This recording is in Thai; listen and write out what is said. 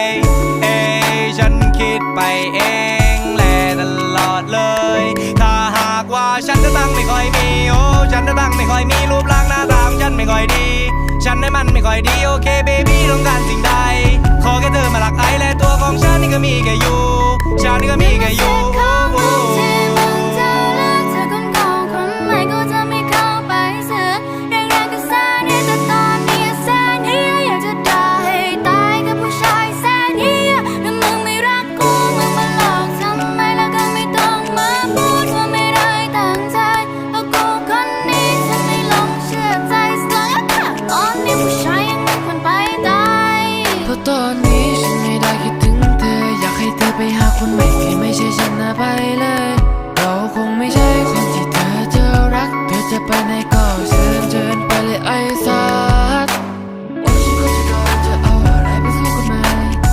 เอ้ยฉันคิดไปเองแหละตลอดเลย ถ้าหากว่าฉันจะตั้งไม่ค่อยมี โอ้ ฉันจะตั้งไม่ค่อยมีรูปร่างหน้าตาของฉันไม่ค่อยดี ฉันให้มันไม่ค่อยดีโอเคเบบี้ต้องการสิ่งใด ขอแค่เธอมาหลักไอและตัวของฉันนี่ก็มีแค่อยู่ ฉันนี่ก็มีแค่อยู่ ตอนนี้ฉันไม่ได้คิดถึงเธอ อยากให้เธอไปหาคนใหม่ที่ไม่ใช่ฉันนะไปเลย